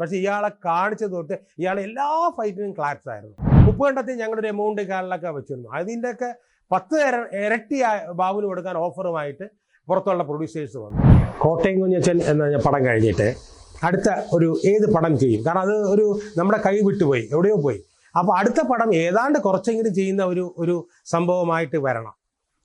പക്ഷെ ഇയാളെ കാണിച്ചു തൊട്ട് ഇയാൾ എല്ലാ ഫൈറ്റിനും ക്ലാപ്സ് ആയിരുന്നു. ഉപ്പുകണ്ടത്തിൽ ഒരു എമൗണ്ട് കാലിലൊക്കെ വെച്ചിരുന്നു. അതിന്റെയൊക്കെ പത്ത് ഇര- ഇരട്ടി ബാബുവിന് കൊടുക്കാൻ ഓഫറുമായിട്ട് പുറത്തുള്ള പ്രൊഡ്യൂസേഴ്സ് വന്നു. കോട്ടയം കുഞ്ഞച്ചൻ എന്ന പടം കഴിഞ്ഞിട്ട് അടുത്ത ഒരു ഏത് പടം ചെയ്യും? കാരണം അത് ഒരു നമ്മുടെ കൈ വിട്ടുപോയി എവിടെയോ പോയി. അപ്പോൾ അടുത്ത പടം ഏതാണ്ട് കുറച്ചെങ്കിലും ചെയ്യുന്ന ഒരു ഒരു സംഭവമായിട്ട് വരണം.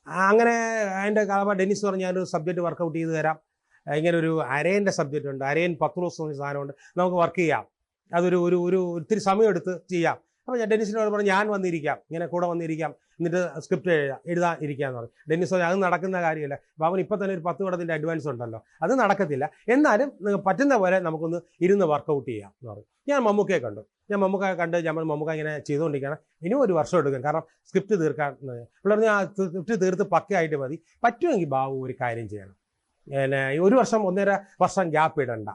അങ്ങനെ അതിന്റെ ഡെന്നിസ് പറഞ്ഞ ഞാനൊരു സബ്ജക്റ്റ് വർക്കൗട്ട് ചെയ്ത് തരാം. ഇങ്ങനെ ഒരു അരേന്റെ സബ്ജക്റ്റ് ഉണ്ട് അരയൻ പത്ത് ദിവസം സാധനമുണ്ട്. നമുക്ക് വർക്ക് ചെയ്യാം. അതൊരു ഒരു ഒരു ഒത്തിരി സമയമെടുത്ത് ചെയ്യാം. അപ്പോൾ ഞാൻ ഡെന്നിസിനോട് പറഞ്ഞു ഞാൻ വന്നിരിക്കാം. ഇങ്ങനെ കൂടെ വന്നിരിക്കാം. എന്നിട്ട് സ്ക്രിപ്റ്റ് എഴുതാം എഴുതാൻ ഇരിക്കാന്ന് പറഞ്ഞു. ഡെന്നിസ് പറഞ്ഞു അത് നടക്കുന്ന കാര്യമല്ല. ബാബൻ ഇപ്പം തന്നെ ഒരു പത്ത് പടത്തിന്റെ അഡ്വാൻസ് ഉണ്ടല്ലോ. അത് നടക്കത്തില്ല. എന്നാലും പറ്റുന്ന പോലെ നമുക്കൊന്ന് ഇരുന്ന് വർക്കൗട്ട് ചെയ്യാം. എന്ന് പറഞ്ഞു. ഞാൻ മമ്മൂക്കയെ കണ്ടു. ഞാൻ മമ്മൂക്ക കണ്ട് നമ്മൾ മമ്മൂക്ക ഇങ്ങനെ ചെയ്തുകൊണ്ടിരിക്കുകയാണ് ഇനിയും ഒരു വർഷം എടുക്കും. കാരണം സ്ക്രിപ്റ്റ് തീർക്കാൻ പിള്ളേർ ഞാൻ സ്ക്രിപ്റ്റ് തീർത്ത് പക്കയായിട്ട് മതി. പറ്റുമെങ്കിൽ ബാബു ഒരു കാര്യം ചെയ്യണം. പിന്നെ ഒരു വർഷം ഒന്നര വർഷം ഗ്യാപ്പ് ഇടണ്ട.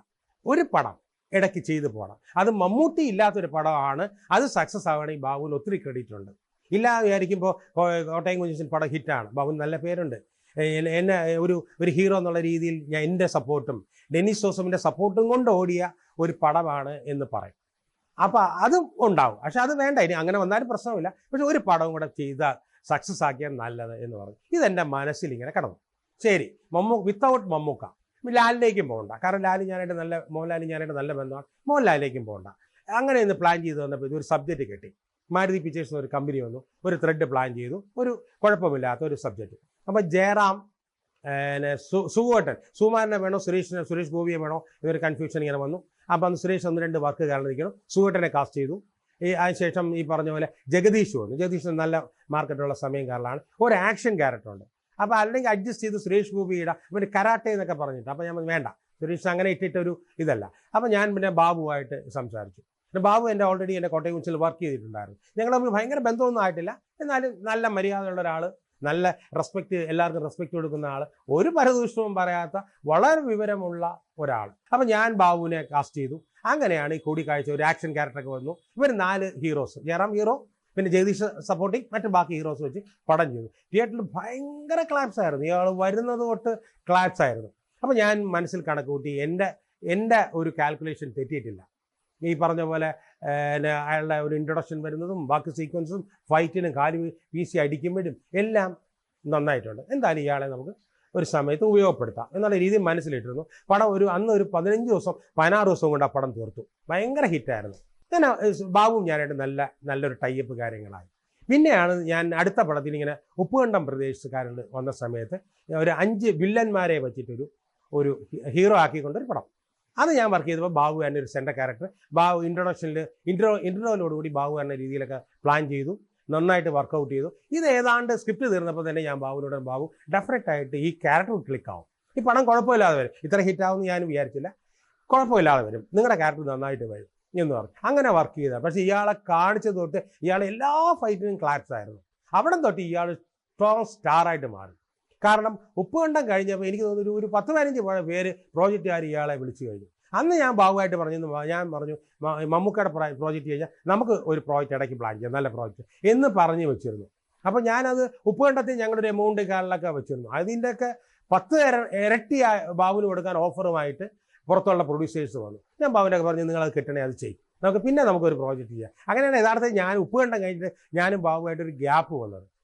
ഒരു പടം ഇടയ്ക്ക് ചെയ്തു പോകണം അത് മമ്മൂട്ടി ഇല്ലാത്തൊരു പടമാണ്. അത് സക്സസ് ആവുകയാണെങ്കിൽ ബാബുവിന് ഒത്തിരി ക്രെഡിറ്റ് ഉണ്ട്. ഇല്ല വിചാരിക്കുമ്പോൾ കോട്ടയം കുഞ്ഞിച്ചൻ പടം ഹിറ്റാണ് ബാബു നല്ല പേരുണ്ട്. എന്നെ- ഒരു ഒരു ഹീറോ എന്നുള്ള രീതിയിൽ ഞാൻ എന്റെ സപ്പോർട്ടും ഡെന്നിസ് ജോസഫിന്റെ സപ്പോർട്ടും കൊണ്ട് ഓടിയ ഒരു പടമാണ് എന്ന് പറയും. അപ്പോൾ അതും ഉണ്ടാവും. പക്ഷെ അത് വേണ്ട. ഇനി അങ്ങനെ വന്നാലും പ്രശ്നമില്ല. പക്ഷെ ഒരു പടം കൂടെ ചെയ്താൽ സക്സസ് ആക്കിയാൽ നല്ലത് എന്ന് പറഞ്ഞു ഇതെന്റെ മനസ്സിൽ ഇങ്ങനെ കടന്നു. ശരി. മമ്മൂ വിത്തൗട്ട് മമ്മൂക്ക. ലാലിലേക്കും പോകണ്ട. കാരണം ലാലി ഞാനായിട്ട് നല്ല മോഹൻലാൽ ഞാനായിട്ട് നല്ല ബന്ധമാണ്. മോഹൻലാലിലേക്കും പോകണ്ട. അങ്ങനെ ഇന്ന് പ്ലാൻ ചെയ്ത് വന്നപ്പോൾ ഇതൊരു സബ്ജക്റ്റ് കിട്ടി. മാരുതി പിക്ചേഴ്സ് ഒരു കമ്പനി വന്നു. ഒരു ത്രെഡ് പ്ലാൻ ചെയ്തു. ഒരു കുഴപ്പമില്ലാത്ത ഒരു സബ്ജക്റ്റ് അപ്പം ജയറാം പിന്നെ സുഗോട്ടൻ സുമാരനെ വേണോ സുരേഷിനെ സുരേഷ് ഗോപിയെ വേണോ? എന്നൊരു കൺഫ്യൂഷൻ ഇങ്ങനെ വന്നു. അപ്പം അന്ന് സുരേഷ് ഒന്ന് രണ്ട് വർക്ക് കാരണം ഇരിക്കണം സുഗോട്ടനെ കാസ്റ്റ് ചെയ്തു. ഈ അതിനുശേഷം ഈ പറഞ്ഞ പോലെ ജഗദീഷ് വന്നു. ജഗദീഷ് നല്ല മാർക്കറ്റുള്ള സമയം കാരണമാണ്. ഒരു ആക്ഷൻ ക്യാരക്ടർ ഉണ്ട്. അപ്പോൾ അല്ലെങ്കിൽ അഡ്ജസ്റ്റ് ചെയ്ത് സുരേഷ് ഗോപിയുടെ പിന്നെ കരാട്ടെ എന്നൊക്കെ പറഞ്ഞിട്ട്. അപ്പോൾ ഞാൻ വേണ്ട. സുരേഷ് അങ്ങനെ ഇട്ടിട്ടൊരു ഇതല്ല. അപ്പോൾ ഞാൻ പിന്നെ ബാബുവായിട്ട് സംസാരിച്ചു. പിന്നെ ബാബു എന്റെ ഓൾറെഡി എന്റെ കോട്ടയം കുച്ചിൽ വർക്ക് ചെയ്തിട്ടുണ്ടായിരുന്നു. ഞങ്ങൾ തമ്മിൽ ഭയങ്കര ബന്ധമൊന്നും ആയിട്ടില്ല. എന്നാലും നല്ല മര്യാദയുള്ള ഒരാൾ നല്ല റെസ്പെക്റ്റ് എല്ലാവർക്കും റെസ്പെക്റ്റ് കൊടുക്കുന്ന ആൾ ഒരു പരദൂഷണവും പറയാത്ത വളരെ വിവരമുള്ള ഒരാൾ. അപ്പം ഞാൻ ബാബുവിനെ കാസ്റ്റ് ചെയ്തു. അങ്ങനെയാണ് ഈ കൂടിക്കാഴ്ച ഒരു ആക്ഷൻ ക്യാരക്ടറൊക്കെ വന്നു. ഇവർ നാല് ഹീറോസ് ജയറാം ഹീറോ പിന്നെ ജഗദീഷ് സപ്പോർട്ടിങ് മറ്റ് ബാക്കി ഹീറോസ് വെച്ച് പടം ചെയ്തു. തിയേറ്ററിൽ ഭയങ്കര ക്ലാപ്സ് ആയിരുന്നു. ഇയാൾ വരുന്നത് തൊട്ട് ക്ലാപ്സ് ആയിരുന്നു. അപ്പോൾ ഞാൻ മനസ്സിൽ കണക്ക് കൂട്ടി എന്റെ എന്റെ ഒരു കാൽക്കുലേഷൻ തെറ്റിയിട്ടില്ല. ഈ പറഞ്ഞ പോലെ അയാളുടെ ഒരു ഇൻട്രൊഡക്ഷൻ വരുന്നതും ബാക്കി സീക്വൻസും ഫൈറ്റിനും കാലി വീശി അടിക്കുമ്പോഴും എല്ലാം നന്നായിട്ടുണ്ട്. എന്തായാലും ഇയാളെ നമുക്ക് ഒരു സമയത്ത് ഉപയോഗപ്പെടുത്താം. എന്നുള്ള രീതിയിൽ മനസ്സിലിട്ടിരുന്നു. പടം ഒരു അന്ന് ഒരു പതിനഞ്ച് ദിവസം പതിനാറ് ദിവസം കൊണ്ട് ആ പടം തീർത്തു. ഭയങ്കര ഹിറ്റായിരുന്നു ഞാൻ ബാബുവും ഞാനായിട്ട് നല്ല നല്ലൊരു ടൈപ്പ് കാര്യങ്ങളായി. പിന്നെയാണ് ഞാൻ അടുത്ത പടത്തിൽ ഇങ്ങനെ ഉപ്പുകണ്ടം പ്രദേശക്കാരൻ വന്ന സമയത്ത് ഒരു അഞ്ച് വില്ലന്മാരെ വെച്ചിട്ടൊരു ഒരു ഹീറോ ആക്കിക്കൊണ്ടൊരു പടം. അത് ഞാൻ വർക്ക് ചെയ്തപ്പോൾ ബാബു എന്നെ ഒരു സെന്റർ ക്യാരക്ടർ ബാബു ഇൻട്രൊഡക്ഷനിൽ ഇൻട്രോ ഇൻട്രോയിലോടുകൂടി ബാബു എന്ന രീതിയിലൊക്കെ പ്ലാൻ ചെയ്തു നന്നായിട്ട് വർക്കൗട്ട് ചെയ്തു. ഇത് ഏതാണ്ട് സ്ക്രിപ്റ്റ് തീർന്നപ്പോൾ തന്നെ ഞാൻ ബാബുവിനോട് ബാബു ഡെഫിനറ്റ് ആയിട്ട് ഈ ക്യാരക്ടർ ക്ലിക്ക് ആവും. ഈ പടം കുഴപ്പമില്ലാതെ വരും. ഇത്ര ഹിറ്റാവും ഞാൻ വിചാരിച്ചില്ല. കുഴപ്പമില്ലാതെ വരും. നിങ്ങളുടെ ക്യാരക്ടർ നന്നായിട്ട് വരും. എന്ന് പറഞ്ഞു. അങ്ങനെ വർക്ക് ചെയ്ത. പക്ഷേ ഇയാളെ കാണിച്ചത് തൊട്ട് ഇയാളെ എല്ലാ ഫൈറ്റിനും ക്ലാറ്റ്സ് ആയിരുന്നു. അവിടെ തൊട്ട് ഇയാൾ സ്ട്രോങ് സ്റ്റാറായിട്ട് മാറി. കാരണം ഉപ്പുകണ്ടം കഴിഞ്ഞപ്പോൾ എനിക്ക് തോന്നുന്നു ഒരു- പത്ത് പതിനഞ്ച് പേര് പ്രോജക്റ്റുകാർ ഇയാളെ വിളിച്ചു കഴിഞ്ഞു. അന്ന് ഞാൻ ബാബുവായിട്ട് പറഞ്ഞു ഞാൻ പറഞ്ഞു മമ്മൂക്കയുടെ പ്രോജക്റ്റ് കഴിഞ്ഞാൽ നമുക്ക് ഒരു പ്രോജക്റ്റ് ഇടയ്ക്ക് പ്ലാൻ ചെയ്യാം നല്ല പ്രോജക്റ്റ് എന്ന് പറഞ്ഞു വെച്ചിരുന്നു. അപ്പോൾ ഞാനത് ഉപ്പുകണ്ടത്തിൽ ഒരു എമൗണ്ട് കാലിലൊക്കെ വെച്ചിരുന്നു. അതിന്റെയൊക്കെ പത്ത് ഇര- ഇരട്ടി ബാബുവിന് കൊടുക്കാൻ ഓഫറുമായിട്ട് പുറത്തുള്ള പ്രൊഡ്യൂസേഴ്സ് വന്നു. ഞാൻ ബാബുവിനൊക്കെ പറഞ്ഞു നിങ്ങൾ അത് കിട്ടണേ അത് ചെയ്യും. നമുക്ക് പിന്നെ നമുക്കൊരു പ്രോജക്റ്റ് ചെയ്യാം. അങ്ങനെയാണ് യഥാർത്ഥത്തിൽ ഞാൻ ഉപ്പുകണ്ടം കഴിഞ്ഞിട്ട് ഞാനും ബാബുവായിട്ട് ഒരു ഗ്യാപ്പ് വന്നത്.